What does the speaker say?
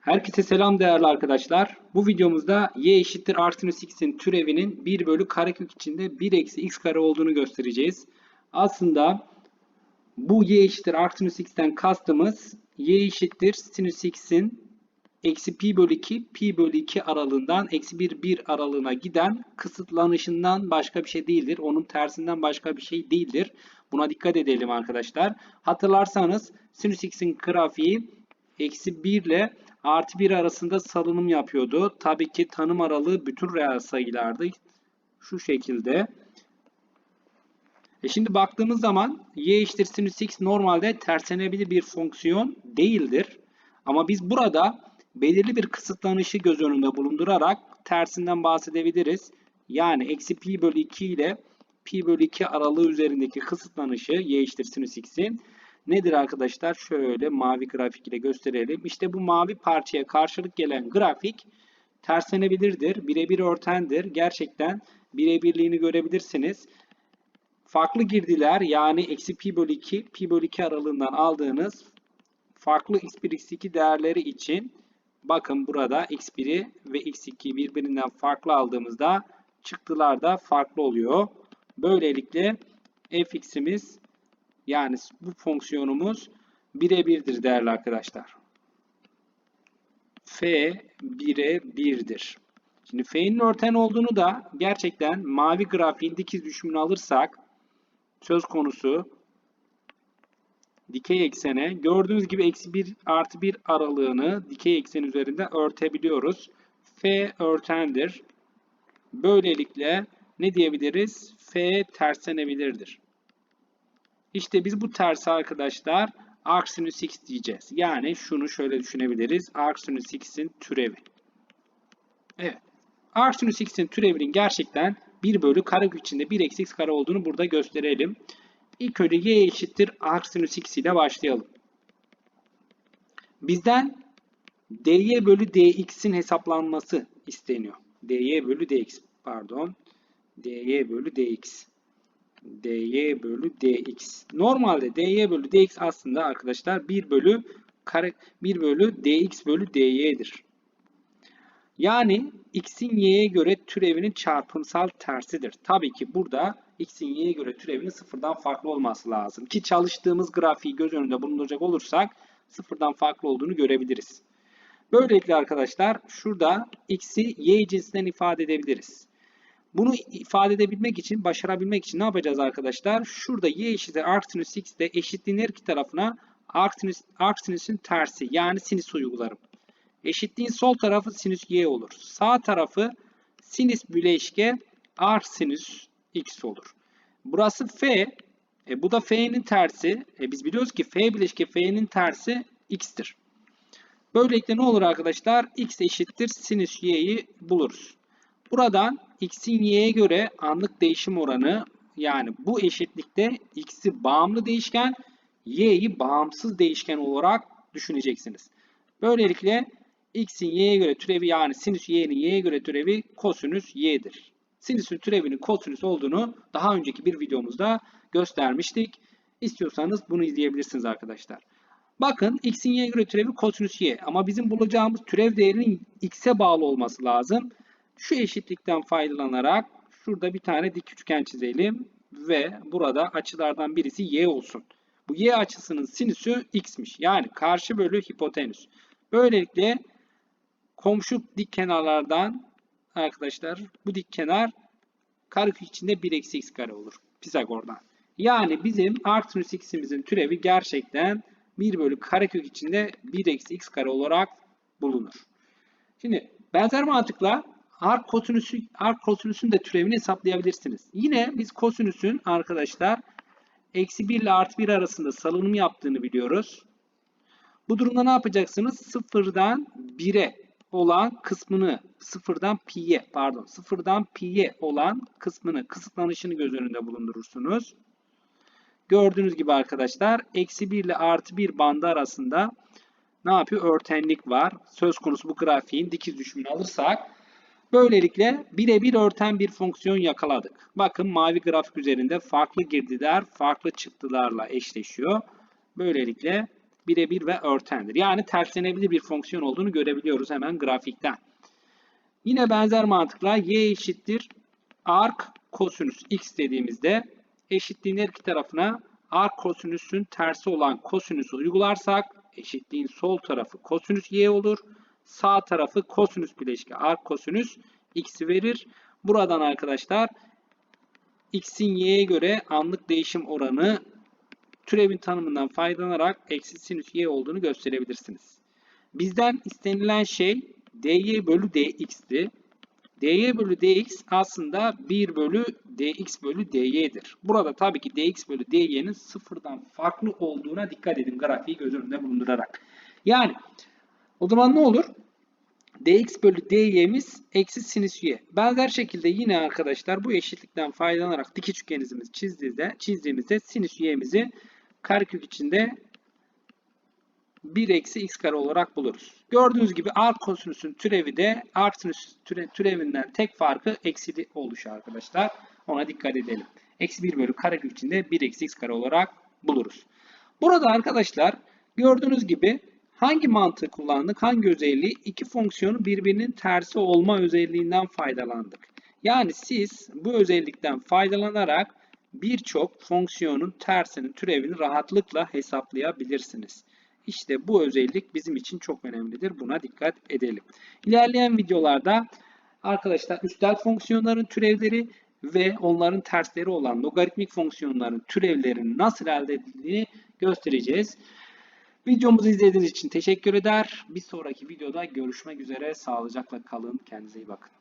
Herkese selam değerli arkadaşlar. Bu videomuzda y eşittir artı x'in türevinin 1 bölü karekök içinde 1 eksi x kare olduğunu göstereceğiz. Aslında bu y eşittir artı x'ten kastımız y eşittir sinüs x'in eksi pi bölü 2 pi bölü 2 aralığından eksi 1 1 aralığına giden kısıtlanışından başka bir şey değildir. Onun tersinden başka bir şey değildir. Buna dikkat edelim arkadaşlar. Hatırlarsanız sinüs x'in grafiği eksi 1 ile artı 1 arasında salınım yapıyordu. Tabii ki tanım aralığı bütün reel sayılardı. Şu şekilde. E şimdi baktığımız zaman y eşittir sinüs x normalde terslenebilir bir fonksiyon değildir. Ama biz burada belirli bir kısıtlanışı göz önünde bulundurarak tersinden bahsedebiliriz. Yani eksi pi bölü 2 ile pi bölü 2 aralığı üzerindeki kısıtlanışı y eşittir sinüs x'in nedir arkadaşlar? Şöyle mavi grafik ile gösterelim. İşte bu mavi parçaya karşılık gelen grafik terslenebilirdir. Birebir örtendir. Gerçekten birebirliğini görebilirsiniz. Farklı girdiler yani eksi pi bölü 2, pi bölü 2 aralığından aldığınız farklı x1, x2 değerleri için bakın burada x1'i ve x2'yi birbirinden farklı aldığımızda çıktılar da farklı oluyor. Böylelikle fx'imiz yani bu fonksiyonumuz birebirdir değerli arkadaşlar. F 1'e 1'dir. Şimdi F'nin örten olduğunu da gerçekten mavi grafiğin dikiz düşümünü alırsak söz konusu dikey eksene gördüğünüz gibi eksi 1 artı 1 aralığını dikey eksen üzerinde örtebiliyoruz. F örtendir. Böylelikle ne diyebiliriz? F terslenebilirdir. İşte biz bu tersi arkadaşlar arc sinüs x diyeceğiz. Yani şunu şöyle düşünebiliriz. Arc sinüs x'in türevi. Evet. Arc sinüs x'in türevinin gerçekten 1 bölü karekök içinde 1 eksi x kare olduğunu burada gösterelim. İlk önce y eşittir arc sinüs x ile başlayalım. Bizden dy bölü dx'in hesaplanması isteniyor. dy bölü dx pardon. dy bölü dx dy bölü dx. Normalde dy bölü dx aslında arkadaşlar 1 bölü kare 1 bölü dx bölü dy'dir. Yani x'in y'ye göre türevinin çarpımsal tersidir. Tabii ki burada x'in y'ye göre türevinin sıfırdan farklı olması lazım. Ki çalıştığımız grafiği göz önünde bulunduracak olursak sıfırdan farklı olduğunu görebiliriz. Böylelikle arkadaşlar şurada x'i y cinsinden ifade edebiliriz. Bunu ifade edebilmek için, başarabilmek için ne yapacağız arkadaşlar? Şurada y eşittir sinüs x de eşitliğin her iki tarafına arc, sinüs, tersi yani sinüs uygularım. Eşitliğin sol tarafı sinüs y olur. Sağ tarafı sinüs bileşke sinüs x olur. Burası f. E, bu da f'nin tersi. E, biz biliyoruz ki f bileşke f'nin tersi x'tir. Böylelikle ne olur arkadaşlar? x eşittir sinüs y'yi buluruz. Buradan x'in y'ye göre anlık değişim oranı yani bu eşitlikte x'i bağımlı değişken y'yi bağımsız değişken olarak düşüneceksiniz. Böylelikle x'in y'ye göre türevi yani sinüs y'nin y'ye göre türevi kosinüs y'dir. Sinüsün türevinin kosinüs olduğunu daha önceki bir videomuzda göstermiştik. İstiyorsanız bunu izleyebilirsiniz arkadaşlar. Bakın x'in y'ye göre türevi kosinüs y ama bizim bulacağımız türev değerinin x'e bağlı olması lazım. Şu eşitlikten faydalanarak şurada bir tane dik üçgen çizelim ve burada açılardan birisi y olsun. Bu y açısının sinüsü x'miş. Yani karşı bölü hipotenüs. Böylelikle komşu dik kenarlardan arkadaşlar bu dik kenar karekök içinde 1 eksi x kare olur. Pisagor'dan. Yani bizim arcsinüs x'imizin türevi gerçekten 1 bölü karekök içinde 1 eksi x kare olarak bulunur. Şimdi benzer mantıkla arc kosinüsü, arc kosinüsün de türevini hesaplayabilirsiniz. Yine biz kosinüsün arkadaşlar eksi 1 ile artı 1 arasında salınım yaptığını biliyoruz. Bu durumda ne yapacaksınız? Sıfırdan 1'e olan kısmını sıfırdan pi'ye pardon sıfırdan pi'ye olan kısmını kısıtlanışını göz önünde bulundurursunuz. Gördüğünüz gibi arkadaşlar eksi 1 ile artı 1 bandı arasında ne yapıyor? Örtenlik var. Söz konusu bu grafiğin dikiz düşümünü alırsak böylelikle birebir örten bir fonksiyon yakaladık. Bakın mavi grafik üzerinde farklı girdiler farklı çıktılarla eşleşiyor. Böylelikle birebir ve örtendir. Yani terslenebilir bir fonksiyon olduğunu görebiliyoruz hemen grafikten. Yine benzer mantıkla y eşittir arc kosinüs x dediğimizde eşitliğin her iki tarafına arc kosinüsün tersi olan kosinüsü uygularsak eşitliğin sol tarafı kosinüs y olur. Sağ tarafı kosinüs bileşki arc kosinüs x'i verir. Buradan arkadaşlar x'in y'ye göre anlık değişim oranı türevin tanımından faydalanarak eksi sinüs y olduğunu gösterebilirsiniz. Bizden istenilen şey dy bölü dx'ti. dy bölü dx aslında 1 bölü dx bölü dy'dir. Burada tabii ki dx bölü dy'nin sıfırdan farklı olduğuna dikkat edin grafiği göz önünde bulundurarak. Yani o zaman ne olur? dx bölü dy'miz eksi sinüs y. Benzer şekilde yine arkadaşlar bu eşitlikten faydalanarak dik üçgenimizi çizdiğimizde, çizdiğimizde sinüs y'mizi karekök içinde 1 eksi x kare olarak buluruz. Gördüğünüz gibi arc kosinüsün türevi de arc sinüs türe, türevinden tek farkı eksili oluşu arkadaşlar. Ona dikkat edelim. Eksi 1 bölü karekök içinde 1 eksi x kare olarak buluruz. Burada arkadaşlar gördüğünüz gibi hangi mantığı kullandık? Hangi özelliği? İki fonksiyonun birbirinin tersi olma özelliğinden faydalandık. Yani siz bu özellikten faydalanarak birçok fonksiyonun tersinin türevini rahatlıkla hesaplayabilirsiniz. İşte bu özellik bizim için çok önemlidir. Buna dikkat edelim. İlerleyen videolarda arkadaşlar üstel fonksiyonların türevleri ve onların tersleri olan logaritmik fonksiyonların türevlerinin nasıl elde edildiğini göstereceğiz. Videomuzu izlediğiniz için teşekkür eder. Bir sonraki videoda görüşmek üzere. Sağlıcakla kalın. Kendinize iyi bakın.